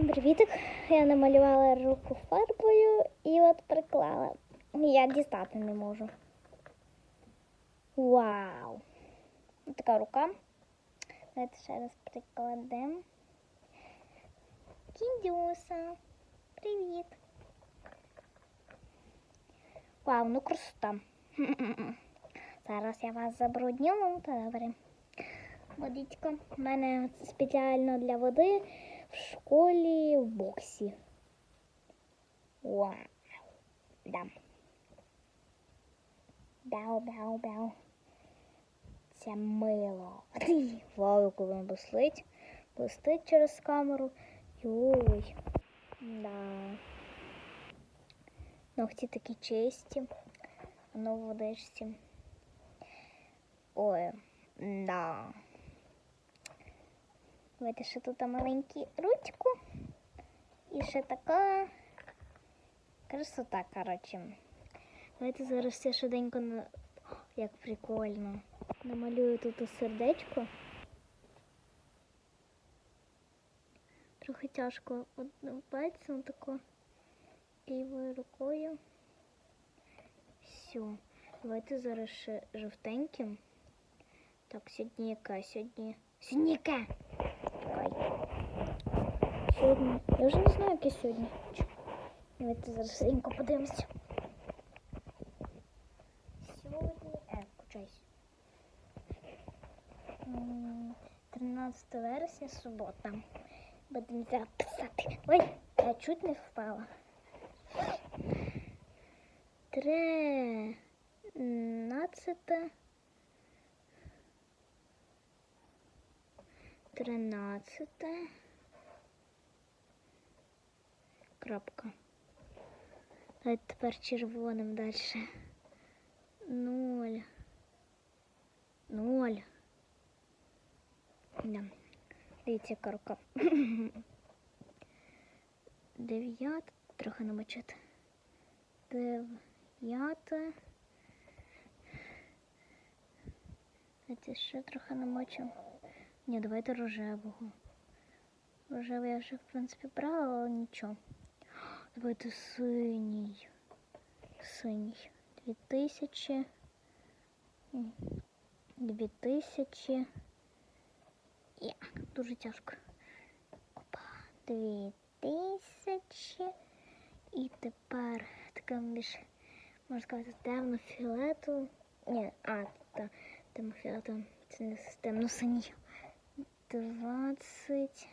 Всім привітик! Я намалювала руку фарбою і от приклала. Я дістати не можу. Вау! Ось така рука. Давайте ще раз прикладемо. Кіндюса. Привіт. Вау, ну красота. Зараз я вас забрудню, добре. Водичка. У мене спеціально для води в школі в боксі. Вау. Да. Бяу. Це мило. Вау, коли воно блистить. Блистить через камеру. Йой. Да. Ногті такі чисті. Воно в водичці. Ой, да. Давайте ще тут маленьку ручку. І ще така красота, коротше. Давайте зараз все швиденько на... Як прикольно. Намалюю тут сердечко. Трохи тяжко одним пальцем тако лівою рукою. Все. Давайте зараз ще жовтеньким. Так, сьогодні яка? Сьогодні. Сьогодні яка? Сьогодні. Я вже не знаю, яке сьогодні. Давайте зараз швиденько подивимося. Сьогодні. Е, включайся. М, 13 вересня, субота. Будемо записати. Ой, я чуть не впала. Тринадцяте. Тринадцяте. Крапка. Давайте тепер червоним далі. Ноль. Ноль. Да. Дивіться, яка рука. Трохи намочити. Дев'яте. Давайте ще трохи намочимо. Ні, давайте рожевого. Рожевий я вже, в принципі, брала, але нічого. Давайте синій. Синій. Дві тисячі. М, Дві тисячі. Я. Дуже тяжко. Опа. Дві тисячі. І тепер така більш, можна сказати, темно-фіолетову. Ні, а, та, темно-фіолетову. Це не темно-синій. Двадцять.